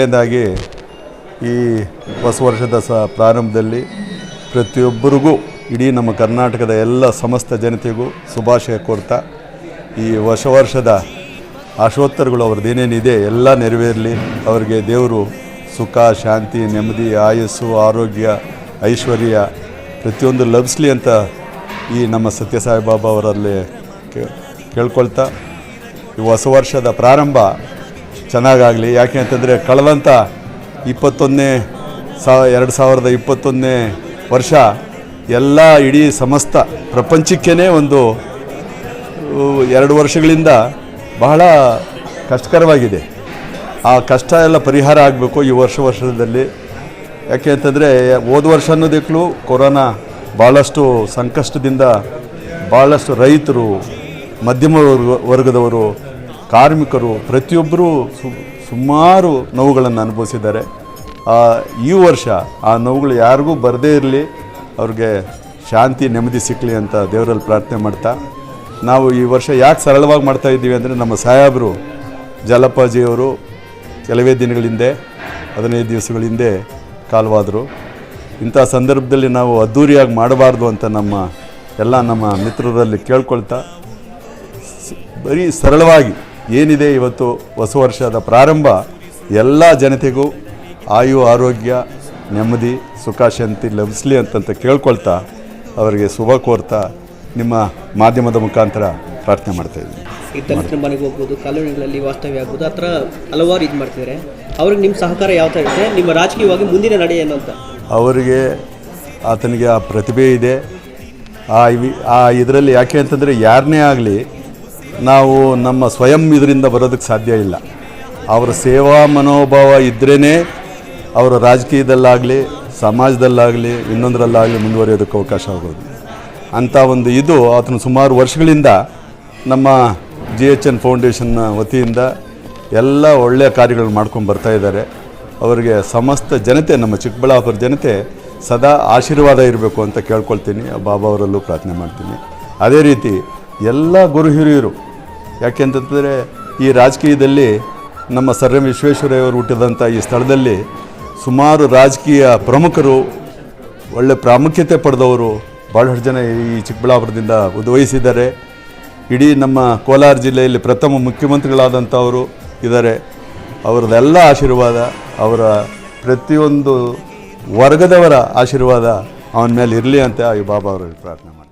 ಮೊದಲನೇದಾಗಿ ಈ ಹೊಸ ವರ್ಷದ ಸ ಪ್ರಾರಂಭದಲ್ಲಿ ಪ್ರತಿಯೊಬ್ಬರಿಗೂ ಇಡೀ ನಮ್ಮ ಕರ್ನಾಟಕದ ಎಲ್ಲ ಸಮಸ್ತ ಜನತೆಗೂ ಶುಭಾಶಯ ಕೋರ್ತಾ, ಈ ಹೊಸ ವರ್ಷದ ಆಶೋತ್ತರಗಳು ಅವ್ರದ್ದು ಏನೇನಿದೆ ಎಲ್ಲ ನೆರವೇರಲಿ. ಅವರಿಗೆ ದೇವರು ಸುಖ, ಶಾಂತಿ, ನೆಮ್ಮದಿ, ಆಯಸ್ಸು, ಆರೋಗ್ಯ, ಐಶ್ವರ್ಯ ಪ್ರತಿಯೊಂದು ಲಭಿಸ್ಲಿ ಅಂತ ಈ ನಮ್ಮ ಸತ್ಯಸಾಯಿ ಬಾಬಾ ಅವರಲ್ಲಿ ಕೇಳ್ಕೊಳ್ತಾ, ಈ ಹೊಸ ವರ್ಷದ ಪ್ರಾರಂಭ ಚೆನ್ನಾಗಾಗಲಿ. ಯಾಕೆ ಅಂತಂದರೆ ಕಳೆದಂಥ ಇಪ್ಪತ್ತೊಂದನೇ ಸಾ, ಎರಡು ಸಾವಿರದ ಇಪ್ಪತ್ತೊಂದನೇ ವರ್ಷ ಎಲ್ಲ ಇಡೀ ಸಮಸ್ತ ಪ್ರಪಂಚಕ್ಕೇ ಒಂದು ಎರಡು ವರ್ಷಗಳಿಂದ ಬಹಳ ಕಷ್ಟಕರವಾಗಿದೆ. ಆ ಕಷ್ಟ ಎಲ್ಲ ಪರಿಹಾರ ಆಗಬೇಕು ಈ ವರ್ಷ ವರ್ಷದಲ್ಲಿ. ಯಾಕೆ ಅಂತಂದರೆ ಹೋದ ವರ್ಷ ಅನ್ನೋದಕ್ಕೂ ಕೊರೋನಾ ಭಾಳಷ್ಟು ಸಂಕಷ್ಟದಿಂದ ಭಾಳಷ್ಟು ರೈತರು, ಮಧ್ಯಮ ವರ್ಗ, ವರ್ಗದವರು ಕಾರ್ಮಿಕರು ಪ್ರತಿಯೊಬ್ಬರೂ ಸುಮಾರು ನೋವುಗಳನ್ನು ಅನುಭವಿಸಿದ್ದಾರೆ. ಈ ವರ್ಷ ಆ ನೋವುಗಳು ಯಾರಿಗೂ ಬರದೇ ಇರಲಿ, ಅವ್ರಿಗೆ ಶಾಂತಿ, ನೆಮ್ಮದಿ ಸಿಕ್ಕಲಿ ಅಂತ ದೇವರಲ್ಲಿ ಪ್ರಾರ್ಥನೆ ಮಾಡ್ತಾ, ನಾವು ಈ ವರ್ಷ ಯಾಕೆ ಸರಳವಾಗಿ ಮಾಡ್ತಾ ಇದ್ದೀವಿ ಅಂದರೆ ನಮ್ಮ ಸಾಹೇಬರು ಜಲಪ್ಪಾಜಿಯವರು ಕೆಲವೇ ದಿನಗಳ ಹಿಂದೆ, ಹದಿನೈದು ದಿವಸಗಳ ಹಿಂದೆ ಕಾಲವಾದರು. ಇಂಥ ಸಂದರ್ಭದಲ್ಲಿ ನಾವು ಅದ್ಧೂರಿಯಾಗಿ ಮಾಡಬಾರ್ದು ಅಂತ ನಮ್ಮ ಎಲ್ಲ ನಮ್ಮ ಮಿತ್ರರಲ್ಲಿ ಕೇಳ್ಕೊಳ್ತಾ ಬರೀ ಸರಳವಾಗಿ ಏನಿದೆ ಇವತ್ತು ಹೊಸ ವರ್ಷದ ಪ್ರಾರಂಭ? ಎಲ್ಲ ಜನತೆಗೂ ಆಯು ಆರೋಗ್ಯ ನೆಮ್ಮದಿ ಸುಖ ಶಾಂತಿ ಲಭಿಸಲಿ ಅಂತಂತ ಕೇಳ್ಕೊಳ್ತಾ ಅವರಿಗೆ ಶುಭ ಕೋರ್ತಾ ನಿಮ್ಮ ಮಾಧ್ಯಮದ ಮುಖಾಂತರ ಪ್ರಾರ್ಥನೆ ಮಾಡ್ತಾ ಇದ್ದೀನಿ. ಈ ಮನೆಗೆ ಹೋಗ್ಬೋದು ಕಾಲೋನಿಗಳಲ್ಲಿ ವಾಸ್ತವ್ಯ ಆಗ್ಬೋದು ಆ ಥರ ಹಲವಾರು ಇದು ಮಾಡ್ತಿದ್ದಾರೆ. ಅವ್ರಿಗೆ ನಿಮ್ಮ ಸಹಕಾರ ಯಾವ ಥರ ಇರುತ್ತೆ? ನಿಮ್ಮ ರಾಜಕೀಯವಾಗಿ ಮುಂದಿನ ನಡೆ ಏನು ಅಂತ? ಅವರಿಗೆ ಆತನಿಗೆ ಆ ಪ್ರತಿಭೆ ಇದೆ. ಆ ಆ ಇದರಲ್ಲಿ ಯಾಕೆ ಅಂತಂದರೆ ಯಾರನ್ನೇ ಆಗಲಿ ನಾವು ನಮ್ಮ ಸ್ವಯಂ ಇದರಿಂದ ಬರೋದಕ್ಕೆ ಸಾಧ್ಯ ಇಲ್ಲ. ಅವರ ಸೇವಾ ಮನೋಭಾವ ಇದ್ರೇ ಅವರ ರಾಜಕೀಯದಲ್ಲಾಗಲಿ, ಸಮಾಜದಲ್ಲಾಗಲಿ, ಇನ್ನೊಂದರಲ್ಲಾಗಲಿ ಮುಂದುವರಿಯೋದಕ್ಕೆ ಅವಕಾಶ ಆಗೋದು. ಅಂಥ ಒಂದು ಇದು ಆತನ ಸುಮಾರು ವರ್ಷಗಳಿಂದ ನಮ್ಮ ಜಿ ಎಚ್ ಎನ್ ಫೌಂಡೇಶನ್ನ ವತಿಯಿಂದ ಎಲ್ಲ ಒಳ್ಳೆಯ ಕಾರ್ಯಗಳು ಮಾಡ್ಕೊಂಡು ಬರ್ತಾ ಇದ್ದಾರೆ. ಅವರಿಗೆ ಸಮಸ್ತ ಜನತೆ, ನಮ್ಮ ಚಿಕ್ಕಬಳ್ಳಾಪುರ ಜನತೆ ಸದಾ ಆಶೀರ್ವಾದ ಇರಬೇಕು ಅಂತ ಕೇಳ್ಕೊಳ್ತೀನಿ. ಬಾಬಾ ಅವರಲ್ಲೂ ಪ್ರಾರ್ಥನೆ ಮಾಡ್ತೀನಿ. ಅದೇ ರೀತಿ ಎಲ್ಲ ಗುರು ಹಿರಿಯರು ಯಾಕೆಂತಂದರೆ ಈ ರಾಜಕೀಯದಲ್ಲಿ ನಮ್ಮ ಸರ್ ಎಂ ವಿಶ್ವೇಶ್ವರಯ್ಯವರು ಹುಟ್ಟಿದಂಥ ಈ ಸ್ಥಳದಲ್ಲಿ ಸುಮಾರು ರಾಜಕೀಯ ಪ್ರಮುಖರು, ಒಳ್ಳೆ ಪ್ರಾಮುಖ್ಯತೆ ಪಡೆದವರು ಭಾಳಷ್ಟು ಜನ ಈ ಚಿಕ್ಕಬಳ್ಳಾಪುರದಿಂದ ಉದ್ವಹಿಸಿದ್ದಾರೆ ಇಡೀ ನಮ್ಮ ಕೋಲಾರ ಜಿಲ್ಲೆಯಲ್ಲಿ ಪ್ರಥಮ ಮುಖ್ಯಮಂತ್ರಿಗಳಾದಂಥವರು ಇದ್ದಾರೆ. ಅವರದೆಲ್ಲ ಆಶೀರ್ವಾದ, ಅವರ ಪ್ರತಿಯೊಂದು ವರ್ಗದವರ ಆಶೀರ್ವಾದ ಅವನ ಮೇಲೆ ಇರಲಿ ಅಂತ ಈ ಬಾಬಾ ಅವರಲ್ಲಿ ಪ್ರಾರ್ಥನೆ ಮಾಡ್ತೀನಿ.